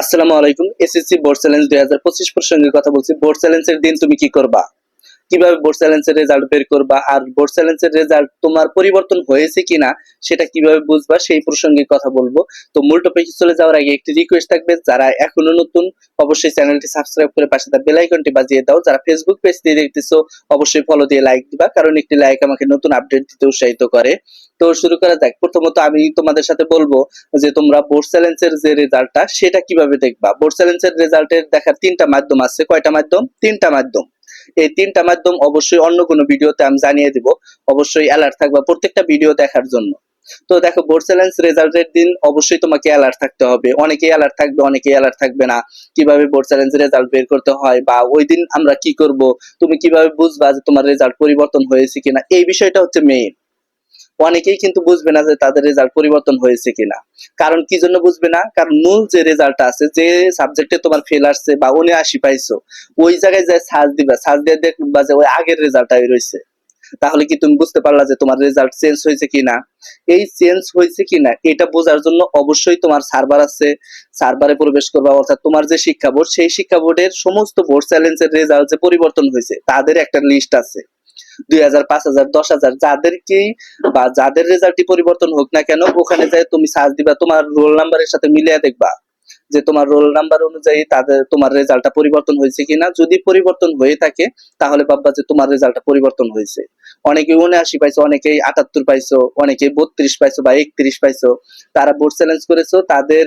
আসসালামু আলাইকুম, SSC board challenge দুই হাজার পঁচিশ প্রসঙ্গে কথা বলছি। বোর্ড চ্যালেঞ্জের দিন তুমি কি করবা? কীভাবে বোর্ড চ্যালেঞ্জের রেজাল্ট বের করবা? আর বোর্ড চ্যালেঞ্জের রেজাল্ট তোমার পরিবর্তন হয়েছে কিনা, সেটা কীভাবে বুঝবা? সেই প্রসঙ্গে কথা বলব। তো মূল টপিকে চলে যাওয়ার আগে একটি রিকোয়েস্ট থাকবে। যারা এখনও নতুন, অবশ্যই চ্যানেলটি সাবস্ক্রাইব করে পাশে তার বেল আইকনটি বাজিয়ে দাও। যারা ফেসবুক পেজ দিয়ে দেখতেছো, অবশ্যই ফলো দিয়ে লাইক দিবা। কারণ একটি লাইক আমাকে নতুন আপডেট দিতে উৎসাহিত করে। তো শুরু করা যাক। প্রথমত আমি তোমাদের সাথে বলব যে তোমরা বোর্ড চ্যালেঞ্জের যে রেজাল্টটা সেটা কীভাবে দেখবা? বোর্ড চ্যালেঞ্জের রেজাল্টের দেখার তিনটা মাধ্যম আছে। কয়টা মাধ্যম? তিনটা মাধ্যম। এই তিনটা মাধ্যম অবশ্যই অন্য কোনো ভিডিওতে আমি জানিয়ে দিব। অবশ্যই অ্যালার্ট থাকবে প্রত্যেকটা ভিডিও দেখার জন্য। তো দেখো বোর্ড চ্যালেঞ্জ রেজাল্টের দিন অবশ্যই তোমাকে অ্যালার্ট থাকতে হবে। অনেকেই অ্যালার্ট থাকবে, অনেকেই অ্যালার্ট থাকবে না। কীভাবে বোর্ড চ্যালেঞ্জ রেজাল্ট বের করতে হয় বা ওই দিন আমরা কি করব? তুমি কীভাবে বুঝবা যে তোমার রেজাল্ট পরিবর্তন হয়েছে কিনা? এই বিষয়টা হচ্ছে মেইন অনেকেই কিন্তু বুঝবে না যে তাদের রেজাল্ট পরিবর্তন হয়েছে কিনা। কারণ কি জন্য বুঝবে না? কারণ মূল যে রেজাল্ট আছে, যে সাবজেক্টে তোমার ফেল আসছে বা উনি আশি পাইছো, ওই জায়গায় যে সার্চ দিবা সার্চ দিয়ে দেখবা যে ওই আগের রেজাল্টটাই রয়েছে। তাহলে কি তুমি বুঝতে পারলা যে তোমার রেজাল্ট চেঞ্জ হয়েছে কিনা? এই চেঞ্জ হয়েছে কিনা, এটা বোঝার জন্য অবশ্যই তোমার সার্ভার আছে। সার্ভারে প্রবেশ করবা, অর্থাৎ তোমার যে শিক্ষা বোর্ড সেই শিক্ষা বোর্ডের সমস্ত বোর্ড চ্যালেঞ্জের রেজাল্ট যে পরিবর্তন হয়েছে, তাদের একটা লিস্ট আছে। দুই হাজার, পাঁচ হাজার, দশ হাজার যাদেরকেই বা যাদের রেজাল্টই পরিবর্তন হোক না কেন, ওখানে যাই তুমি সার্চ দিবা, তোমার রোল নাম্বারের সাথে মিলিয়ে দেখবা। যে তোমার রোল নাম্বার অনুযায়ী তাদের তোমার রেজাল্টটা পরিবর্তন হয়েছে কিনা। যদি পরিবর্তন হয়ে থাকে তাহলে ভাববা যে তোমার রেজাল্টটা পরিবর্তন হয়েছে। অনেকে উনআশি পাইছো অনেকেই আটাত্তর পাইছো অনেকে বত্রিশ পাইছো বা একত্রিশ পাইছো। তারা বোর্ড চ্যালেঞ্জ করেছ তাদের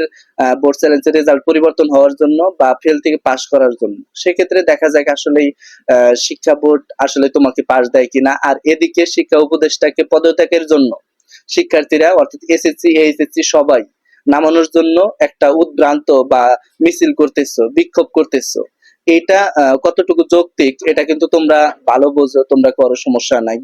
বোর্ড চ্যালেঞ্জের রেজাল্ট পরিবর্তন হওয়ার জন্য বা ফেল থেকে পাশ করার জন্য। সেক্ষেত্রে দেখা যায় আসলেই আহ, শিক্ষা বোর্ড আসলে তোমাকে পাশ দেয় কিনা। আর এদিকে শিক্ষা উপদেষ্টাকে পদত্যাগের জন্য শিক্ষার্থীরা অর্থাৎ এসএসসি এইচএসসি সবাই নামানোর জন্য একটা উদ্ভ্রান্ত বা মিছিল করতেছো, বিক্ষোভ করতেছো। এটা কতটুকু যৌক্তিক, এটা কিন্তু তোমরা ভালো বোঝো, তোমরা করো, সমস্যা নাই।